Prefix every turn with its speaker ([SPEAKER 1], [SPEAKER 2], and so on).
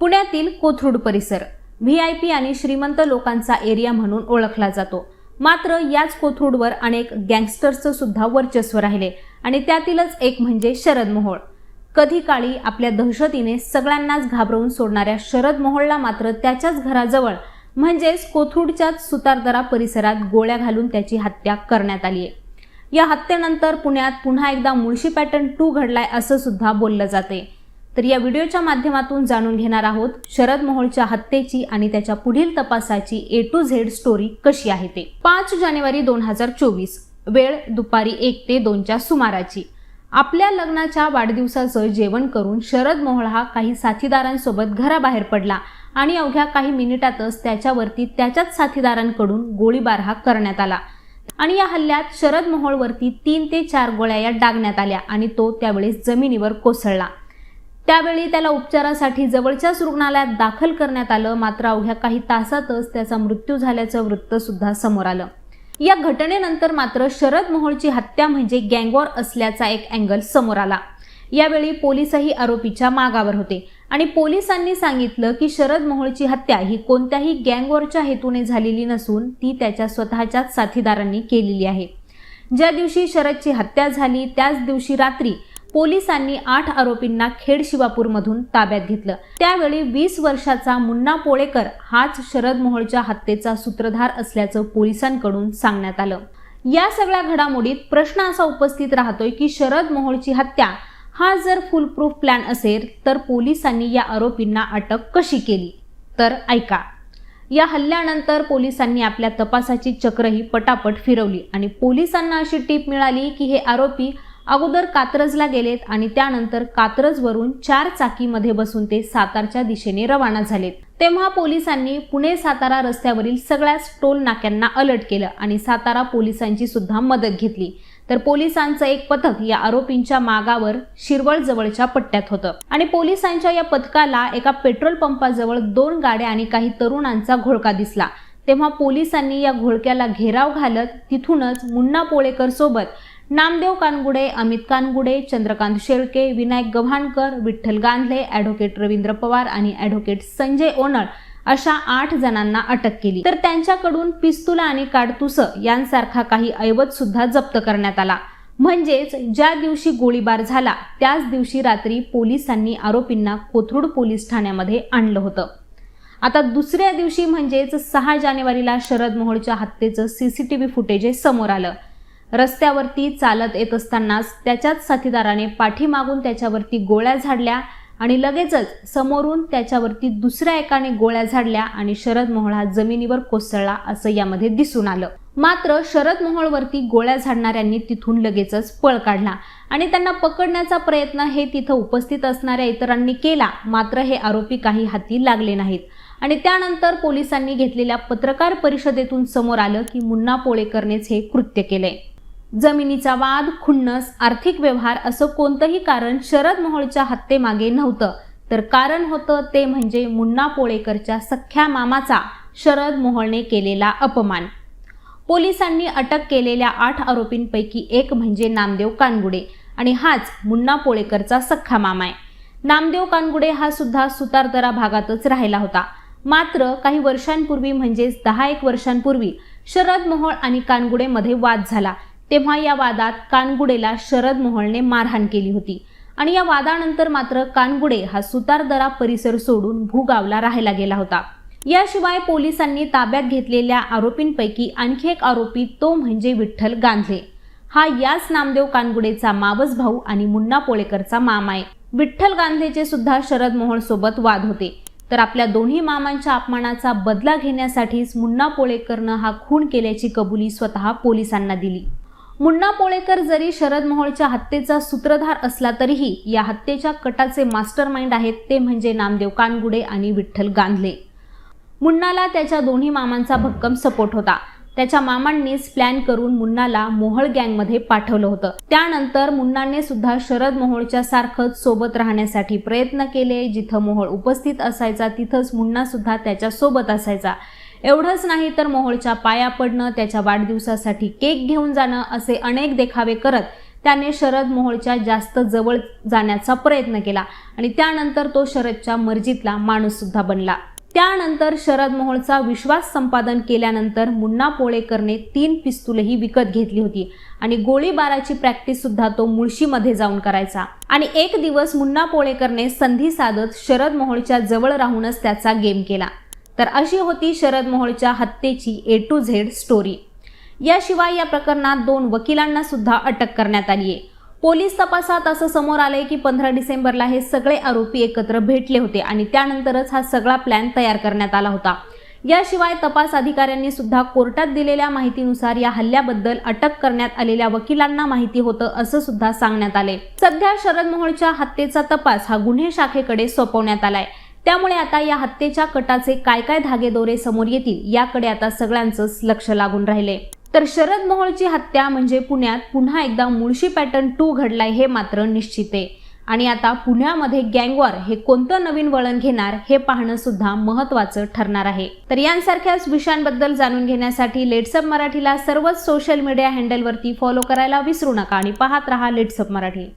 [SPEAKER 1] पुण्यातील कोथरूड परिसर. V I P आणि श्रीमंत लोकांचा एरिया म्हणून ओळखला जातो. मात्र याच कोथरूडवर अनेक गँगस्टर्सचं सुद्धा वर्चस्व राहिले आणि त्यातीलच एक म्हणजे शरद मोहोळ. कधी काळी आपल्या दहशतीने सगळ्यांनाच घाबरवून सोडणाऱ्या शरद मोहोळला मात्र त्याच्याच घराजवळ म्हणजेच कोथरूडच्याच सुतारदरा परिसरात गोळ्या घालून त्याची हत्या करण्यात आली आहे या हत्येनंतर पुण्यात पुन्हा एकदा मुळशी पॅटर्न टू घडलाय असं सुद्धा बोललं जाते तर या व्हिडिओच्या माध्यमातून जाणून घेणार आहोत शरद मोहोळच्या हत्येची आणि त्याच्या पुढील तपासाची ए टू झेड स्टोरी कशी आहे ते. पाच जानेवारी दोन हजार चोवीस वेळ दुपारी एक ते दोनच्या सुमाराची. आपल्या लग्नाच्या वाढदिवसाचं जेवण करून शरद मोहोळ हा काही साथीदारांसोबत घराबाहेर पडला आणि अवघ्या काही मिनिटातच त्याच्यावरती त्याच्याच साथीदारांकडून गोळीबार हा करण्यात आला. आणि या हल्ल्यात शरद मोहोळवरती तीन ते चार गोळ्या या डागण्यात आल्या आणि तो त्यावेळेस जमिनीवर कोसळला. त्यावेळी त्याला उपचारासाठी जवळच्याच रुग्णालयात दाखल करण्यात आलं. मात्र अवघ्या काही तासातच त्याचा मृत्यू झाल्याचं वृत्त सुद्धा समोर आलं. या घटनेनंतर मात्र शरद मोहोळची हत्या म्हणजे गँगवॉर असल्याचा एक अँगल समोर आला. यावेळी पोलीसही आरोपीच्या मागावर होते आणि पोलिसांनी सांगितलं की शरद मोहोळची हत्या ही कोणत्याही गँगवॉरच्या हेतूने झालेली नसून ती त्याच्या स्वतःच्याच साथीदारांनी केलेली आहे. ज्या दिवशी शरदची हत्या झाली त्याच दिवशी रात्री पोलिसांनी आठ आरोपींना खेड शिवापूरमधून ताब्यात घेतलं. त्यावेळी वीस वर्षाचा मुन्ना पोळेकर हाच शरद मोहोळच्या हत्येचा सूत्रधार असल्याचं पोलिसांकडून सांगण्यात आलं. या सगळ्या घडामोडीत प्रश्न असा उपस्थित राहतोय की शरद मोहोळची हत्या हा जर फुलप्रूफ प्लॅन असेल तर पोलिसांनी या आरोपींना अटक कशी केली? तर ऐका. या हल्ल्यानंतर पोलिसांनी आपल्या तपासाची चक्रही पटापट फिरवली आणि पोलिसांना अशी टीप मिळाली की हे आरोपी अगोदर कात्रजला गेलेत आणि त्यानंतर कात्रजवरून चार चाकीमध्ये बसून ते सातारच्या दिशेने रवाना झालेत. तेव्हा पोलिसांनी पुणे सातारा रस्त्यावरील सगळ्याच टोल नाक्यांना अलर्ट केलं आणि सातारा पोलिसांची सुद्धा मदत घेतली. तर पोलिसांचं एक पथक या आरोपींच्या मागावर शिरवळ जवळच्या पट्ट्यात होतं. आणि पोलिसांच्या या पथकाला एका पेट्रोल पंपाजवळ दोन गाड्या आणि काही तरुणांचा घोळका दिसला. तेव्हा पोलिसांनी या घोळक्याला घेराव घालत तिथूनच मुन्ना पोळेकर सोबत नामदेव कानगुडे अमित कानगुडे चंद्रकांत शेळके विनायक गव्हाणकर विठ्ठल गांधले ॲडव्होकेट रवींद्र पवार आणि ॲडव्होकेट संजय ओनळ अशा आठ जणांना अटक केली. तर त्यांच्याकडून पिस्तुला आणि काडतुस यांसारखा काही ऐवज सुद्धा जप्त करण्यात आला. म्हणजेच ज्या दिवशी गोळीबार झाला त्याच दिवशी रात्री पोलिसांनी आरोपींना कोथरूड पोलीस ठाण्यामध्ये आणलं होतं. आता दुसऱ्या दिवशी म्हणजेच सहा जानेवारीला शरद मोहोळच्या हत्येचं सीसीटीव्ही फुटेज समोर आलं. रस्त्यावरती चालत येत असतानाच त्याच्याच साथीदाराने पाठीमागून त्याच्यावरती गोळ्या झाडल्या आणि लगेचच समोरून त्याच्यावरती दुसऱ्या एकाने गोळ्या झाडल्या आणि शरद मोहोळ हा जमिनीवर कोसळला असं यामध्ये दिसून आलं. मात्र शरद मोहोळवरती गोळ्या झाडणाऱ्यांनी तिथून लगेचच पळ काढला आणि त्यांना पकडण्याचा प्रयत्न हे तिथं उपस्थित असणाऱ्या इतरांनी केला. मात्र हे आरोपी काही हाती लागले नाहीत. आणि त्यानंतर पोलिसांनी घेतलेल्या पत्रकार परिषदेतून समोर आलं की मुन्ना पोळेकरनेच हे कृत्य केलंय. जमिनीचा वाद खुन्नस आर्थिक व्यवहार असं कोणतंही कारण शरद मोहोळच्या हत्येमागे नव्हतं. तर कारण होतं ते म्हणजे मुन्ना पोळेकरच्या सख्ख्या मामाचा शरद मोहोळने केलेला अपमान. पोलिसांनी अटक केलेल्या आठ आरोपींपैकी एक म्हणजे नामदेव कानगुडे आणि हाच मुन्ना पोळेकरचा सख्खा मामा आहे. नामदेव कानगुडे हा सुद्धा सुतारदरा भागातच राहिला होता. मात्र काही वर्षांपूर्वी म्हणजेच दहा एक वर्षांपूर्वी शरद मोहोळ आणि कानगुडेमध्ये वाद झाला. तेव्हा या वादात कानगुडेला शरद मोहळने मारहाण केली होती. आणि या वादानंतर मात्र कानगुडे हा सुतारदरा परिसर सोडून भूगावला राहायला गेला होता. याशिवाय पोलिसांनी ताब्यात घेतलेल्या आरोपींपैकी आणखी एक आरोपी तो म्हणजे विठ्ठल गांधले हा याच नामदेव कानगुडेचा मावस भाऊ आणि मुन्ना पोळेकरचा मामा आहे. विठ्ठल गांधलेचे सुद्धा शरद मोहोळ सोबत वाद होते. तर आपल्या दोन्ही मामांच्या अपमानाचा बदला घेण्यासाठीच मुन्ना पोळेकरनं हा खून केल्याची कबुली स्वतः पोलिसांना दिली. मुन्ना पोळेकर जरी शरद मोहोळच्या हत्येचा सूत्रधार असला तरीही या हत्येच्या कटाचे मास्टर माइंड आहेत ते म्हणजे नामदेव कानगुडे आणि विठ्ठल गांधले. मुन्नाला त्याच्या दोन्ही मामांचा भक्कम सपोर्ट होता. त्याच्या मामांनीच प्लॅन करून मुन्नाला मोहळ गँगमध्ये पाठवलं होतं. त्यानंतर मुन्नाने सुद्धा शरद मोहोळच्या सारखंच सोबत राहण्यासाठी प्रयत्न केले. जिथं मोहोळ उपस्थित असायचा तिथंच मुन्ना सुद्धा त्याच्या सोबत असायचा. एवढंच नाही तर मोहोळच्या पाया पडणं त्याच्या वाढदिवसासाठी केक घेऊन जाणं असे अनेक देखावे करत त्याने शरद मोहोळच्या जास्त जवळ जाण्याचा प्रयत्न केला आणि त्यानंतर तो शरदच्या मर्जीतला माणूससुद्धा बनला. त्यानंतर शरद मोहोळचा विश्वास संपादन केल्यानंतर मुन्ना पोळेकरने तीन पिस्तूलही विकत घेतली होती आणि गोळीबाराची प्रॅक्टिस सुद्धा तो मुळशीमध्ये जाऊन करायचा. आणि एक दिवस मुन्ना पोळेकरने संधी साधत शरद मोहोळच्या जवळ राहूनच त्याचा गेम केला. तर अशी होती शरद मोहोळच्या हत्येची ए टू झेड स्टोरी याशिवाय या प्रकरणात दोन वकिलांना सुद्धा अटक करण्यात आली आहे. पोलीस तपासात असं समोर आलंय की पंधरा डिसेंबरला हे सगळे आरोपी एकत्र भेटले होते आणि त्यानंतरच हा सगळा प्लॅन तयार करण्यात आला होता. याशिवाय तपास अधिकाऱ्यांनी सुद्धा कोर्टात दिलेल्या माहितीनुसार या हल्ल्याबद्दल अटक करण्यात आलेल्या वकिलांना माहिती होतं असं सुद्धा सांगण्यात आले सध्या शरद मोहोळच्या हत्येचा तपास हा गुन्हे शाखेकडे सोपवण्यात आलाय. त्यामुळे आता या हत्येच्या कटाचे काय काय धागेदोरे समोर येतील याकडे आता सगळ्यांचंच लक्ष लागून राहिले. तर शरद मोहोळची हत्या म्हणजे पुण्यात पुन्हा एकदा मुळशी पॅटर्न टू घडलाय हे मात्र निश्चित आहे. आणि आता पुण्यामध्ये गँगवॉर हे कोणतं नवीन वळण घेणार हे पाहणं सुद्धा महत्त्वाचं ठरणार आहे. तर यांसारख्याच विषयांबद्दल जाणून घेण्यासाठी लेट्सअप मराठीला सर्वच सोशल मीडिया हँडलवरती फॉलो करायला विसरू नका आणि पाहत रहा लेट्सअप मराठी.